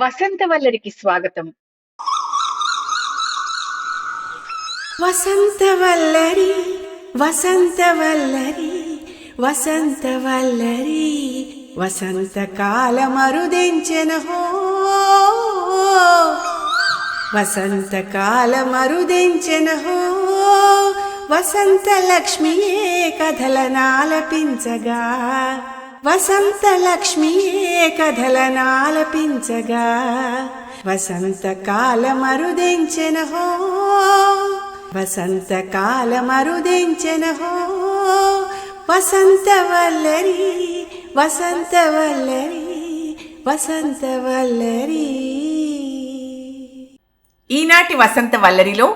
వసంతవల్లరికి స్వాగతం. వసంతవల్లరి వసంతవల్లరి వసంతవల్లరి వసంతకాల మరుదెంచెన హో వసంతకాల మరుదెంచెన హో వసంత లక్ష్మియే కథలనాలపించగా వసంత లక్ష్మియే కథలనాలపించగా వసంతకాల మరుదెంచెన హో వసంతకాల మరుదెంచెన హో వసంతవల్లరి వసంతవల్లరి వసంతవల్లరి ఈనాటి వసంత వల్లరిలో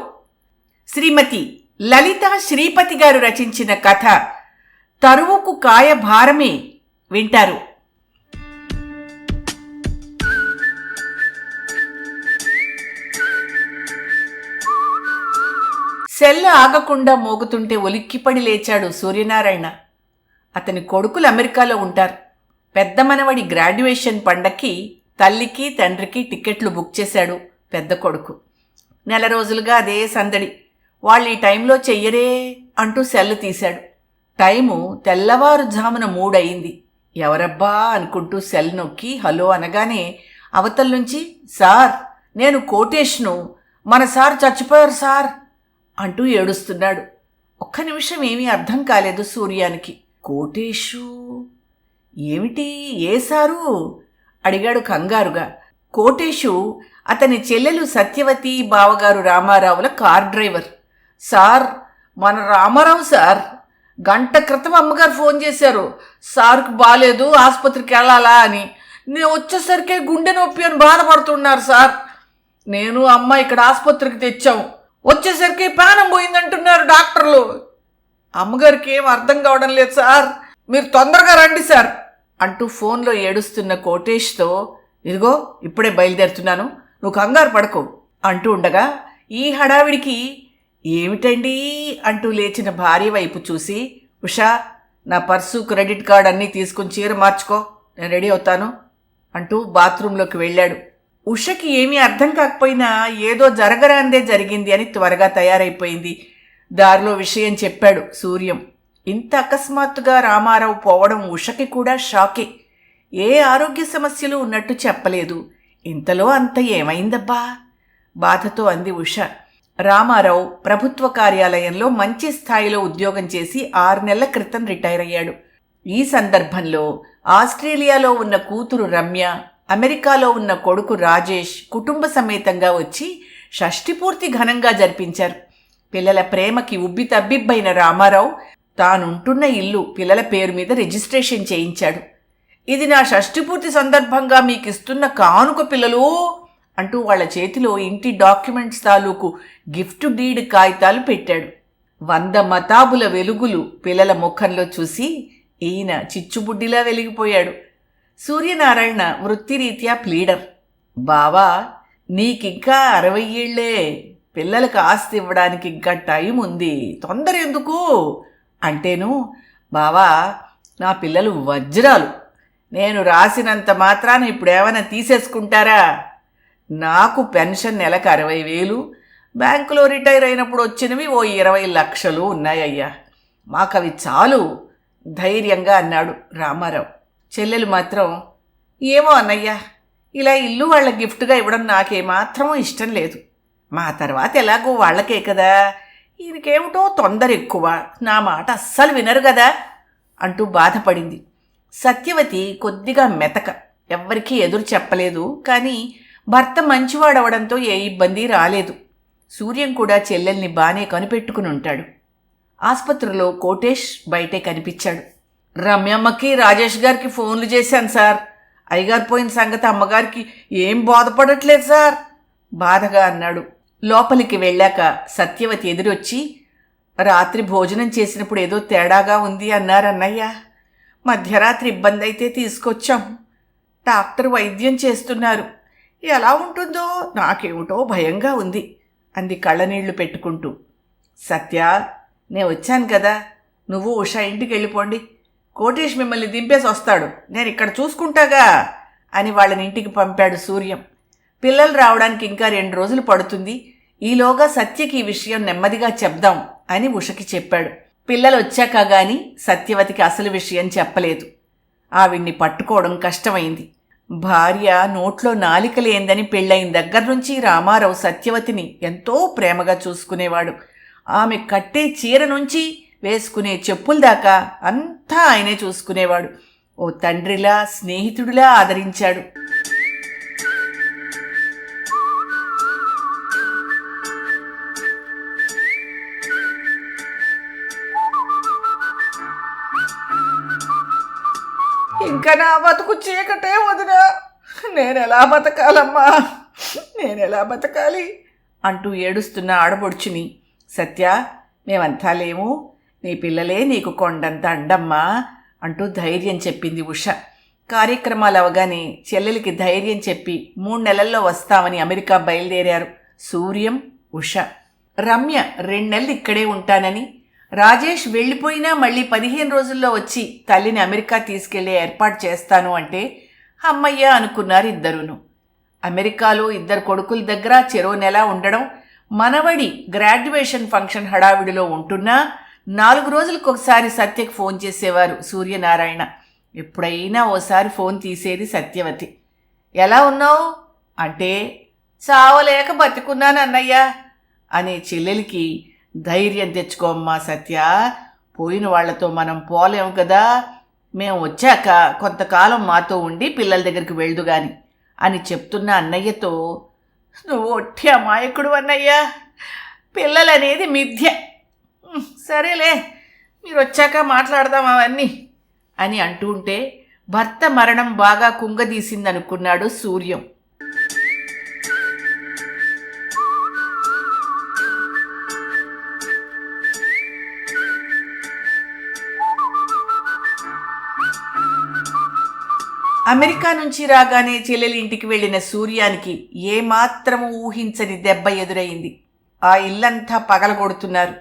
శ్రీమతి లలిత శ్రీపతి గారు రచించిన కథ తరువుకు కాయ భారమే వింటారు. సెల్ ఆగకుండా మోగుతుంటే ఒలిక్కిపడి లేచాడు సూర్యనారాయణ. అతని కొడుకులు అమెరికాలో ఉంటారు. పెద్ద మనవడి గ్రాడ్యుయేషన్ పండక్కి తల్లికి తండ్రికి టికెట్లు బుక్ చేశాడు పెద్ద కొడుకు. నెల రోజులుగా అదే సందడి. వాళ్ళు ఈ టైంలో చెయ్యరే అంటూ సెల్ తీశాడు. టైము తెల్లవారుజామున మూడయింది. ఎవరబ్బా అనుకుంటూ సెల్ నొక్కి హలో అనగానే అవతల నుంచి సార్ నేను కోటేష్ను. మన సార్ చచ్చిపోయారు సార్ అంటూ ఏడుస్తున్నాడు. ఒక్క నిమిషం ఏమీ అర్థం కాలేదు సూర్యానికి. కోటేషు? ఏమిటి? ఏ సారు? అడిగాడు కంగారుగా. కోటేషు అతని చెల్లెలు సత్యవతి బావగారు రామారావుల కార్ డ్రైవర్. సార్ మన రామారావు సార్. గంట క్రితం అమ్మగారు ఫోన్ చేశారు. సార్కు బాగాలేదు ఆసుపత్రికి వెళ్ళాలా అని. నేను వచ్చేసరికి గుండె నొప్పి అని బాధపడుతున్నారు సార్. నేను అమ్మ ఇక్కడ ఆసుపత్రికి తెచ్చాం. వచ్చేసరికి ప్రాణం పోయిందంటున్నారు డాక్టర్లు. అమ్మగారికి ఏం అర్థం కావడం లేదు సార్. మీరు తొందరగా రండి సార్ అంటూ ఫోన్లో ఏడుస్తున్న కోటేష్తో ఇదిగో ఇప్పుడే బయలుదేరుతున్నాను. నువ్వు కంగారు పడకు అంటూ ఉండగా ఈ హడావిడికి ఏమిటండి అంటూ లేచిన భార్య వైపు చూసి ఉషా నా పర్సు క్రెడిట్ కార్డ్ అన్నీ తీసుకుని చీర మార్చుకో నేను రెడీ అవుతాను అంటూ బాత్రూంలోకి వెళ్ళాడు. ఉషకి ఏమీ అర్థం కాకపోయినా ఏదో జరగరాందే జరిగింది అని త్వరగా తయారైపోయింది. దారిలో విషయం చెప్పాడు సూర్యం. ఇంత అకస్మాత్తుగా రామారావు పోవడం ఉషకి కూడా షాకే. ఏ ఆరోగ్య సమస్యలు ఉన్నట్టు చెప్పలేదు. ఇంతలో అంత ఏమైందబ్బా? బాధతో అంది ఉష. రామారావు ప్రభుత్వ కార్యాలయంలో మంచి స్థాయిలో ఉద్యోగం చేసి ఆరు నెలల క్రితం రిటైర్ అయ్యాడు. ఈ సందర్భంలో ఆస్ట్రేలియాలో ఉన్న కూతురు రమ్య అమెరికాలో ఉన్న కొడుకు రాజేష్ కుటుంబ సమేతంగా వచ్చి షష్టిపూర్తి ఘనంగా జరిపించారు. పిల్లల ప్రేమకి ఉబ్బి తబ్బిబ్బైన రామారావు తానుంటున్న ఇల్లు పిల్లల పేరు మీద రిజిస్ట్రేషన్ చేయించాడు. ఇది నా షష్టిపూర్తి సందర్భంగా మీకు ఇస్తున్న కానుక పిల్లలు! అంటూ వాళ్ళ చేతిలో ఇంటి డాక్యుమెంట్స్ తాలూకు గిఫ్ట్ డీడ్ కాగితాలు పెట్టాడు. వంద మతాబుల వెలుగులు పిల్లల ముఖంలో చూసి ఈయన చిచ్చుబుడ్డిలా వెలిగిపోయాడు. సూర్యనారాయణ వృత్తిరీత్యా ప్లీడర్ బావా నీకింకా అరవై ఏళ్ళే పిల్లలకు ఆస్తి ఇవ్వడానికి ఇంకా టైం ఉంది. తొందర ఎందుకు? అంటేను బావా నా పిల్లలు వజ్రాలు. నేను రాసినంత మాత్రాన ఇప్పుడు ఏమైనా తీసేసుకుంటారా? నాకు పెన్షన్ నెలకు అరవై వేలు. బ్యాంకులో రిటైర్ అయినప్పుడు వచ్చినవి ఓ ఇరవై లక్షలు ఉన్నాయ్యా. మాకవి చాలు ధైర్యంగా అన్నాడు రామారావు. చెల్లెలు మాత్రం ఏమో అన్నయ్యా ఇలా ఇల్లు వాళ్ళ గిఫ్ట్గా ఇవ్వడం నాకేమాత్రం ఇష్టం లేదు. మా తర్వాత ఎలాగో వాళ్ళకే కదా. ఈయనకేమిటో తొందర ఎక్కువ. నా మాట అస్సలు వినరు కదా అంటూ బాధపడింది. సత్యవతి కొద్దిగా మెతక. ఎవ్వరికీ ఎదురు చెప్పలేదు. కానీ భర్త మంచివాడవడంతో ఏ ఇబ్బంది రాలేదు. సూర్యం కూడా చెల్లెల్ని బానే కనిపెట్టుకుని ఉంటాడు ఆసుపత్రిలో కోటేష్ బయటే కనిపించాడు. రమ్యమ్మకి రాజేష్ గారికి ఫోన్లు చేశాను సార్. అయ్యగారు పోయిన సంగతి అమ్మగారికి ఏం బాధపడట్లేదు సార్. బాధగా అన్నాడు. లోపలికి వెళ్ళాక సత్యవతి ఎదురొచ్చి రాత్రి భోజనం చేసినప్పుడు ఏదో తేడాగా ఉంది అన్నారన్నయ్య మధ్యరాత్రి ఇబ్బంది అయితే తీసుకొచ్చాం. డాక్టర్ వైద్యం చేస్తున్నారు. ఎలా ఉంటుందో నాకేమిటో భయంగా ఉంది అంది కళ్ళనీళ్ళు పెట్టుకుంటూ. సత్య నేను వచ్చాను కదా. నువ్వు ఉషా ఇంటికి వెళ్ళిపోండి. కోటేష్ మిమ్మల్ని దింపేసి వస్తాడు. నేను ఇక్కడ చూసుకుంటాగా అని వాళ్ళని ఇంటికి పంపాడు సూర్యం. పిల్లలు రావడానికి ఇంకా రెండు రోజులు పడుతుంది. ఈలోగా సత్యకి ఈ విషయం నెమ్మదిగా చెప్దాం అని ఉషకి చెప్పాడు. పిల్లలు వచ్చాక గాని సత్యవతికి అసలు విషయం చెప్పలేదు. ఆవిడ్ని పట్టుకోవడం కష్టమైంది. భార్య నోట్లో నాలిక లేందని పెళ్ళైన దగ్గర నుంచి రామారావు సత్యవతిని ఎంతో ప్రేమగా చూసుకునేవాడు. ఆమె కట్టే చీర నుంచి వేసుకునే చెప్పుల దాకా అంతా ఆయనే చూసుకునేవాడు. ఓ తండ్రిలా స్నేహితుడిలా ఆదరించాడు. ఇంకా నా బతుకు చీకటే వదినా. నేను ఎలా బతకాలమ్మా? నేను ఎలా బతకాలి? అంటూ ఏడుస్తున్న ఆడపడుచుని సత్య మేమంతా లేము. నీ పిల్లలే నీకు కొండంత అండమ్మా అంటూ ధైర్యం చెప్పింది ఉష. కార్యక్రమాలు అవగానే చెల్లెలికి ధైర్యం చెప్పి మూడు నెలల్లో వస్తామని అమెరికా బయలుదేరారు సూర్యం ఉష. రమ్య రెండు నెలలు ఇక్కడే ఉంటానని రాజేష్ వెళ్ళిపోయినా మళ్ళీ పదిహేను రోజుల్లో వచ్చి తల్లిని అమెరికా తీసుకెళ్ళే ఏర్పాటు చేస్తాను అంటే అమ్మయ్య అనుకున్నారు ఇద్దరును. అమెరికాలో ఇద్దరు కొడుకుల దగ్గర చెరో నెల ఉండడం మనవడి గ్రాడ్యుయేషన్ ఫంక్షన్ హడావిడిలో ఉంటున్నా నాలుగు రోజులకు ఒకసారి ఫోన్ చేసేవారు సూర్యనారాయణ. ఎప్పుడైనా ఓసారి ఫోన్ తీసేది సత్యవతి. ఎలా ఉన్నావు? అంటే చావలేక బతుకున్నాను అన్నయ్య అనే చెల్లెలికి ధైర్యం తెచ్చుకోమ్మా సత్య. పోయిన వాళ్ళతో మనం పోలేము కదా. మేము వచ్చాక కొంతకాలం మాతో ఉండి పిల్లల దగ్గరికి వెళ్దు గాని అని చెప్తున్న అన్నయ్యతో నువ్వు ఒట్టి అమాయకుడు అన్నయ్య. పిల్లలనేది మిథ్య. సరేలే మీరు వచ్చాక మాట్లాడదాం అవన్నీ అని అంటూ ఉంటే భర్త మరణం బాగా కుంగదీసిందనుకున్నాడు సూర్యం. అమెరికా నుంచి రాగానే చెల్లెలి ఇంటికి వెళ్ళిన సూర్యానికి ఏమాత్రము ఊహించని దెబ్బ ఎదురైంది. ఆ ఇల్లంతా పగలగొడుతున్నారు.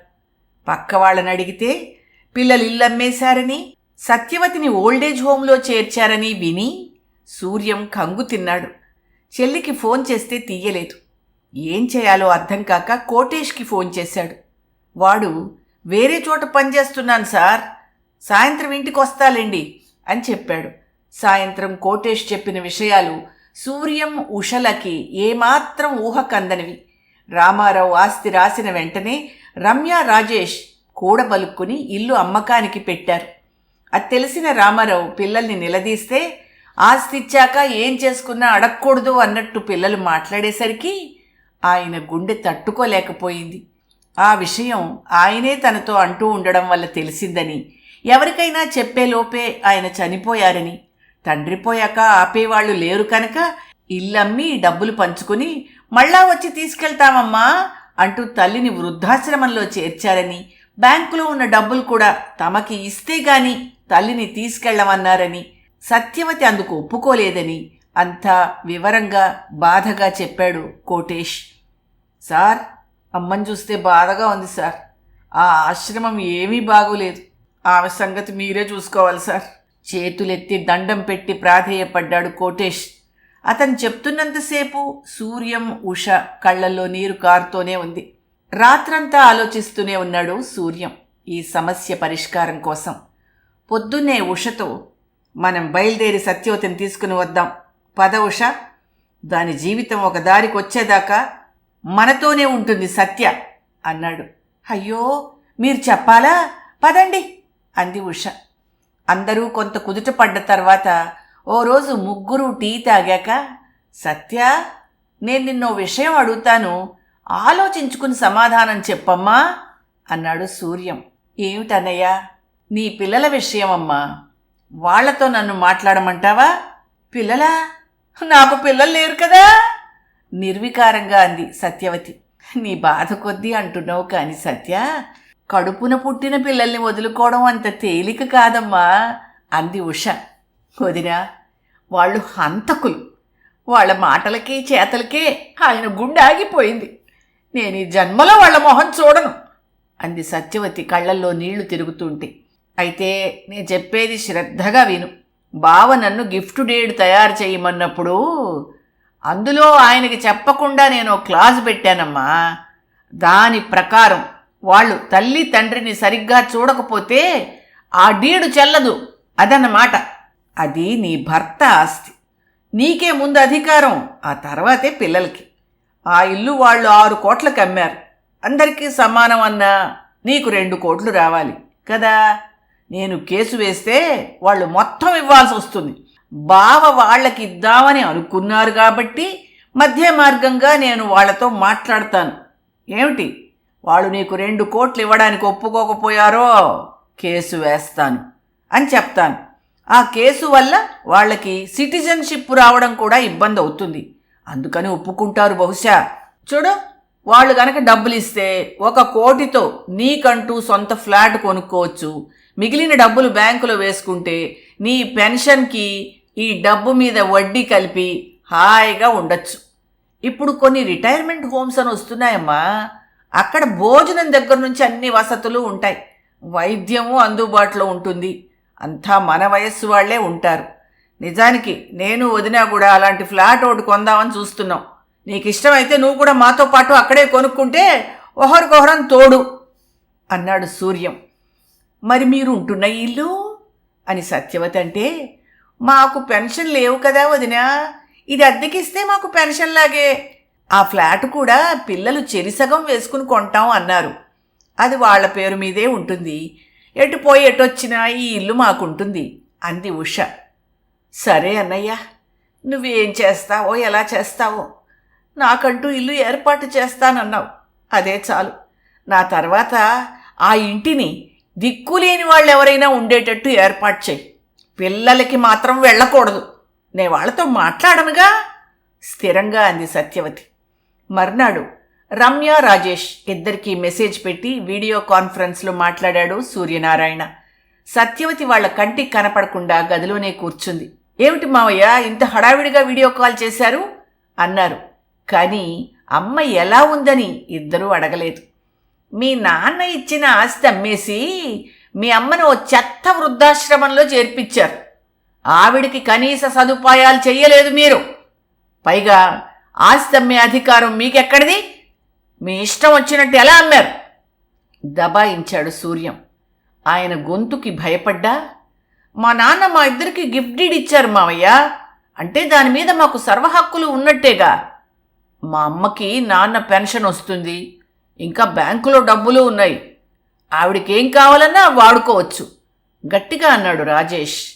పక్క వాళ్ళని అడిగితే పిల్లలు ఇల్లమ్మేశారని సత్యవతిని ఓల్డేజ్ హోంలో చేర్చారని విని సూర్యం కంగు తిన్నాడు. చెల్లికి ఫోన్ చేస్తే తీయలేదు. ఏం చేయాలో అర్థం కాక కోటేష్కి ఫోన్ చేశాడు. వాడు వేరే చోట పనిచేస్తున్నాను సార్. సాయంత్రం ఇంటికి వస్తాలేండి అని చెప్పాడు. సాయంత్రం కోటేష్ చెప్పిన విషయాలు సూర్యం ఉషలకి ఏమాత్రం ఊహకందనివి. రామారావు ఆస్తి రాసిన వెంటనే రమ్య రాజేష్ కూడబలుక్కుని ఇల్లు అమ్మకానికి పెట్టారు. అది తెలిసిన రామారావు పిల్లల్ని నిలదీస్తే ఆస్తి ఇచ్చాక ఏం చేసుకున్నా అడగకూడదు అన్నట్టు పిల్లలు మాట్లాడేసరికి ఆయన గుండె తట్టుకోలేకపోయింది. ఆ విషయం ఆయనే తనతో అంటూ ఉండడం వల్ల తెలిసిందని ఎవరికైనా చెప్పేలోపే ఆయన చనిపోయారని తండ్రి పోయాక ఆపేవాళ్ళు లేరు కనుక ఇల్లమ్మి డబ్బులు పంచుకుని మళ్ళా వచ్చి తీసుకెళ్తామమ్మా అంటూ తల్లిని వృద్ధాశ్రమంలో చేర్చారని బ్యాంకులో ఉన్న డబ్బులు కూడా తమకి ఇస్తే గాని తల్లిని తీసుకెళ్ళమన్నారని సత్యవతి అందుకు ఒప్పుకోలేదని అంతా వివరంగా బాధగా చెప్పాడు కోటేష్. సార్ అమ్మని చూస్తే బాధగా ఉంది సార్. ఆ ఆశ్రమం ఏమీ బాగోలేదు. ఆమె సంగతి మీరే చూసుకోవాలి సార్. చేతులెత్తి దండం పెట్టి ప్రాధేయపడ్డాడు కోటేష్. అతను చెప్తున్నంతసేపు సూర్యం ఉష కళ్ళల్లో నీరు కారుతోనే ఉంది. రాత్రంతా ఆలోచిస్తూనే ఉన్నాడు సూర్యం ఈ సమస్య పరిష్కారం కోసం. పొద్దున్నే ఉషతో మనం బయలుదేరి సత్యవతిని తీసుకుని వద్దాం. పద ఉష. దాని జీవితం ఒక దారికి వచ్చేదాకా మనతోనే ఉంటుంది సత్య అన్నాడు. అయ్యో మీరు చెప్పాలా? పదండి అంది ఉష. అందరూ కొంత కుదుట పడ్డ తర్వాత ఓ రోజు ముగ్గురు టీ తాగాక సత్య నేను నిన్నో విషయం అడుగుతాను. ఆలోచించుకుని సమాధానం చెప్పమ్మా అన్నాడు సూర్యం. ఏమిటన్నయ్యా? నీ పిల్లల విషయమమ్మా. వాళ్ళతో నన్ను మాట్లాడమంటావా? పిల్లలా? నాకు పిల్లలు లేరు కదా? నిర్వికారంగా అంది సత్యవతి. నీ బాధ కొద్దీ అంటున్నావు కానీ సత్య కడుపున పుట్టిన పిల్లల్ని వదులుకోవడం అంత తేలిక కాదమ్మా అంది ఉష. వదినా వాళ్ళు హంతకులు. వాళ్ళ మాటలకి చేతలకే ఆయన గుండె ఆగిపోయింది. నేను ఈ జన్మలో వాళ్ళ మొహం చూడను అంది సత్యవతి కళ్ళల్లో నీళ్ళు తిరుగుతుంటే. అయితే నేను చెప్పేది శ్రద్ధగా విను. బావ నన్ను గిఫ్ట్ డేడ్ తయారు చేయమన్నప్పుడు అందులో ఆయనకి చెప్పకుండా నేను క్లాస్ క్లాజ్ పెట్టానమ్మా. దాని ప్రకారం వాళ్ళు తల్లి తండ్రిని సరిగ్గా చూడకపోతే ఆ డీడు చెల్లదు అదన్నమాట. అది నీ భర్త ఆస్తి. నీకే ముందు అధికారం ఆ తర్వాతే పిల్లలకి. ఆ ఇల్లు వాళ్ళు ఆరు కోట్లకు అమ్మారు. అందరికీ సమానం అన్నా నీకు రెండు కోట్లు రావాలి కదా? నేను కేసు వేస్తే వాళ్ళు మొత్తం ఇవ్వాల్సి వస్తుంది. బావ వాళ్ళకి ఇద్దామని అనుకున్నారు కాబట్టి మధ్య మార్గంగా నేను వాళ్ళతో మాట్లాడతాను. ఏమిటి? వాళ్ళు నీకు రెండు కోట్లు ఇవ్వడానికి ఒప్పుకోకపోయారో కేసు వేస్తాను అని చెప్తాను. ఆ కేసు వల్ల వాళ్ళకి సిటిజన్షిప్ రావడం కూడా ఇబ్బంది అవుతుంది. అందుకని ఒప్పుకుంటారు బహుశా. చూడు వాళ్ళు కనుక డబ్బులు ఇస్తే ఒక కోటితో నీకంటూ సొంత ఫ్లాట్ కొనుక్కోవచ్చు. మిగిలిన డబ్బులు బ్యాంకులో వేసుకుంటే నీ పెన్షన్కి ఈ డబ్బు మీద వడ్డీ కలిపి హాయిగా ఉండొచ్చు. ఇప్పుడు కొన్ని రిటైర్మెంట్ హోమ్స్ అని వస్తున్నాయమ్మా. అక్కడ భోజనం దగ్గర నుంచి అన్ని వసతులు ఉంటాయి. వైద్యము అందుబాటులో ఉంటుంది. అంతా మన వయస్సు వాళ్ళే ఉంటారు. నిజానికి నేను వదినా కూడా అలాంటి ఫ్లాట్ ఒకటి కొందామని చూస్తున్నాం. నీకు ఇష్టమైతే నువ్వు కూడా మాతో పాటు అక్కడే కొనుక్కుంటే ఒకరికొహరం తోడు అన్నాడు సూర్యం. మరి మీరు ఉంటున్న ఇల్లు? అని సత్యవతి అంటే మాకు పెన్షన్ లేవు కదా వదినా. ఇది అద్దెకిస్తే మాకు పెన్షన్ లాగే. ఆ ఫ్లాట్ కూడా పిల్లలు చెరిసగం వేసుకుని కొంటాం అన్నారు. అది వాళ్ళ పేరు మీదే ఉంటుంది. ఎటు పోయి ఎటొచ్చినా ఈ ఇల్లు మాకుంటుంది అంది ఉష. సరే అన్నయ్య నువ్వేం చేస్తావో ఎలా చేస్తావో? నాకంటూ ఇల్లు ఏర్పాటు చేస్తానన్నావు. అదే చాలు. నా తర్వాత ఆ ఇంటిని దిక్కులేని వాళ్ళు ఎవరైనా ఉండేటట్టు ఏర్పాటు చేయి. పిల్లలకి మాత్రం వెళ్ళకూడదు. నే వాళ్ళతో మాట్లాడనుగా? స్థిరంగా అంది సత్యవతి. మర్నాడు రమ్య రాజేష్ ఇద్దరికీ మెసేజ్ పెట్టి వీడియో కాన్ఫరెన్స్లో మాట్లాడాడు సూర్యనారాయణ. సత్యవతి వాళ్ళ కంటికి కనపడకుండా గదిలోనే కూర్చుంది. ఏమిటి మావయ్య ఇంత హడావిడిగా వీడియో కాల్ చేశారు? అన్నారు. కానీ అమ్మ ఎలా ఉందని ఇద్దరూ అడగలేదు. మీ నాన్న ఇచ్చిన ఆస్తి అమ్మేసి మీ అమ్మను ఓ చెత్త వృద్ధాశ్రమంలో చేర్పించారు. ఆవిడికి కనీస సదుపాయాలు చెయ్యలేదు మీరు. పైగా ఆస్తి అమ్మే అధికారం మీకెక్కడిది? మీ ఇష్టం వచ్చినట్టు ఎలా అమ్మారు? దబాయించాడు సూర్యం. ఆయన గొంతుకి భయపడ్డా మా నాన్న మా ఇద్దరికి గిఫ్ట్ డీడ్ ఇచ్చారు మావయ్య. అంటే దాని మీద మాకు సర్వహక్కులు ఉన్నట్టేగా. మా అమ్మకి నాన్న పెన్షన్ వస్తుంది. ఇంకా బ్యాంకులో డబ్బులు ఉన్నాయి. ఆవిడకేం కావాలన్నా వాడుకోవచ్చు. గట్టిగా అన్నాడు రాజేష్.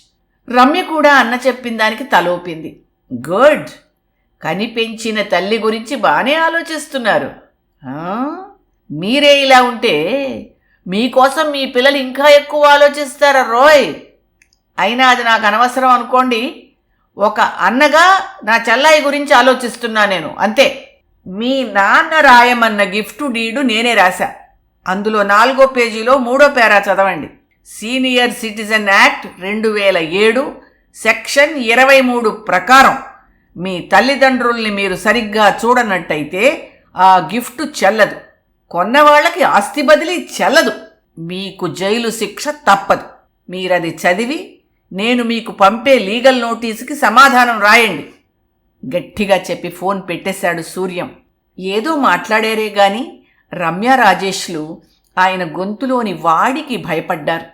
రమ్య కూడా అన్న చెప్పిన దానికి తలోపింది. గుడ్. కనిపెంచిన తల్లి గురించి బాగానే ఆలోచిస్తున్నారు. మీరే ఇలా ఉంటే మీకోసం మీ పిల్లలు ఇంకా ఎక్కువ ఆలోచిస్తారా రోయ్? అయినా అది నాకు అనవసరం అనుకోండి. ఒక అన్నగా నా చెల్లాయి గురించి ఆలోచిస్తున్నా నేను అంతే. మీ నాన్న రాయమన్న గిఫ్ట్ డీడు నేనే రాశా. అందులో నాలుగో పేజీలో మూడో పేరా చదవండి. సీనియర్ సిటిజన్ యాక్ట్ రెండు వేల ఏడు సెక్షన్ ఇరవై మూడు ప్రకారం. మీ తల్లిదండ్రుల్ని మీరు సరిగ్గా చూడనట్టయితే ఆ గిఫ్ట్ చెల్లదు. కొన్న వాళ్ళకి ఆస్తి బదిలీ చెల్లదు. మీకు జైలు శిక్ష తప్పదు. మీరది చదివి నేను మీకు పంపే లీగల్ నోటీసుకి సమాధానం రాయండి. గట్టిగా చెప్పి ఫోన్ పెట్టేశాడు సూర్యం. ఏదో మాట్లాడారే గాని రమ్య రాజేష్లు ఆయన గొంతులోని వాడికి భయపడ్డారు.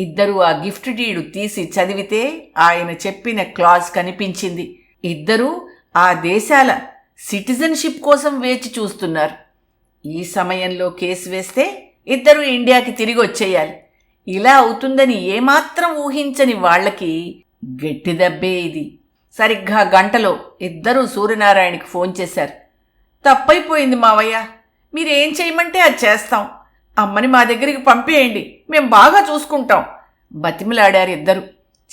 ఇద్దరూ ఆ గిఫ్ట్ డీడు తీసి చదివితే ఆయన చెప్పిన క్లాజ్ కనిపించింది. ఇద్దరూ ఆ దేశాల సిటిజన్షిప్ కోసం వేచి చూస్తున్నారు. ఈ సమయంలో కేసు వేస్తే ఇద్దరు ఇండియాకి తిరిగి వచ్చేయాలి. ఇలా అవుతుందని ఏమాత్రం ఊహించని వాళ్ళకి గట్టి దెబ్బే ఇది. సరిగ్గా గంటలో ఇద్దరూ సూర్యనారాయణకి ఫోన్ చేశారు. తప్పైపోయింది మావయ్య. మీరేం చేయమంటే అది చేస్తాం. అమ్మని మా దగ్గరికి పంపేయండి. మేం బాగా చూసుకుంటాం. బతిమిలాడారు ఇద్దరు.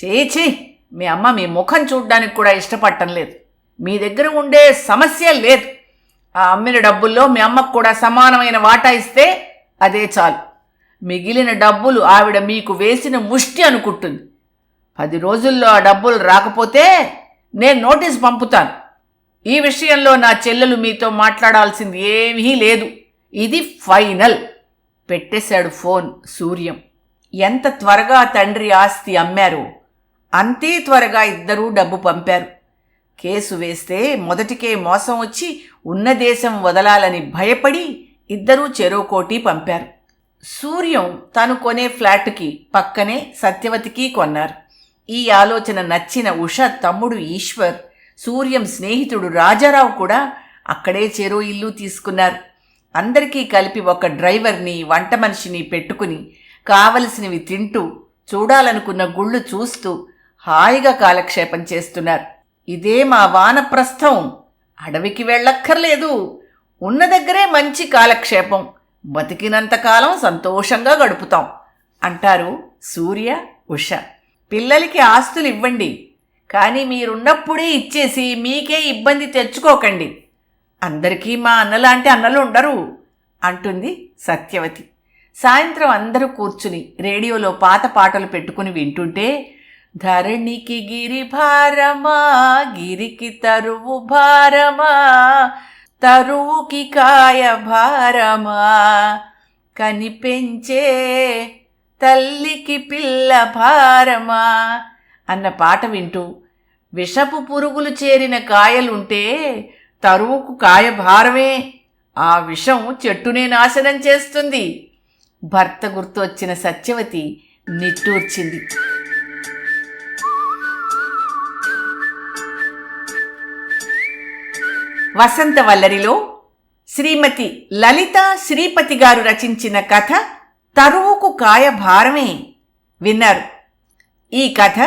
చేయి చేయి మీ అమ్మ మీ ముఖం చూడడానికి కూడా ఇష్టపడటం లేదు. మీ దగ్గర ఉండే సమస్య లేదు. ఆ అమ్మిన డబ్బుల్లో మీ అమ్మకు కూడా సమానమైన వాటా ఇస్తే అదే చాలు. మిగిలిన డబ్బులు ఆవిడ మీకు వేసిన ముష్టి అనుకుంటుంది. పది రోజుల్లో ఆ డబ్బులు రాకపోతే నేను నోటీస్ పంపుతాను. ఈ విషయంలో నా చెల్లెలు మీతో మాట్లాడాల్సింది ఏమీ లేదు. ఇది ఫైనల్. పెట్టేశాడు ఫోన్ సూర్యం. ఎంత త్వరగా తండ్రి ఆస్తి అమ్మారో అంతే త్వరగా ఇద్దరూ డబ్బు పంపారు. కేసు వేస్తే మొదటికే మోసం వచ్చి ఉన్న దేశం వదలాలని భయపడి ఇద్దరూ చెరో కోటి పంపారు. సూర్యం తను కొనే ఫ్లాట్కి పక్కనే సత్యవతికి కొన్నారు. ఈ ఆలోచన నచ్చిన ఉష తమ్ముడు ఈశ్వర్ సూర్యం స్నేహితుడు రాజారావు కూడా అక్కడే చెరో ఇల్లు తీసుకున్నారు. అందరికీ కలిపి ఒక డ్రైవర్ని వంట మనిషిని పెట్టుకుని కావలసినవి తింటూ చూడాలనుకున్న గుళ్ళు చూస్తూ హాయిగా కాలక్షేపం చేస్తున్నారు. ఇదే మా వానప్రస్థం. అడవికి వెళ్ళక్కర్లేదు. ఉన్న దగ్గరే మంచి కాలక్షేపం. బతికినంతకాలం సంతోషంగా గడుపుతాం అంటారు సూర్య ఉష. పిల్లలకి ఆస్తులు ఇవ్వండి కానీ మీరున్నప్పుడే ఇచ్చేసి మీకే ఇబ్బంది తెచ్చుకోకండి. అందరికీ మా అన్నలాంటి అన్నలు ఉండరు అంటుంది సత్యవతి. సాయంత్రం అందరూ కూర్చుని రేడియోలో పాత పాటలు పెట్టుకుని వింటుంటే ధరణికి గిరి భారమా గిరికి తరువు భారమా తరువుకి కాయ భారమా. కనిపెంచే తల్లికి పిల్ల భారమా అన్న పాట వింటూ విషపు పురుగులు చేరిన కాయలుంటే తరువుకు కాయ భారమే. ఆ విషం చెట్టునే నాశనం చేస్తుంది. భర్త గుర్తు వచ్చిన సత్యవతి నిట్టూర్చింది. వసంత వల్లరిలో శ్రీమతి లలిత శ్రీపతి గారు రచించిన కథ తరువుకు కాయ భారమే విన్నారు. ఈ కథ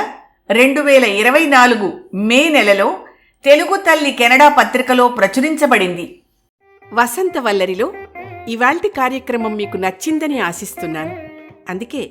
రెండు వేల ఇరవై నాలుగు మే నెలలో తెలుగు తల్లి కెనడా పత్రికలో ప్రచురించబడింది. వసంత వల్లరిలో ఇవాల్టి కార్యక్రమం మీకు నచ్చిందని ఆశిస్తున్నాను. అందుకే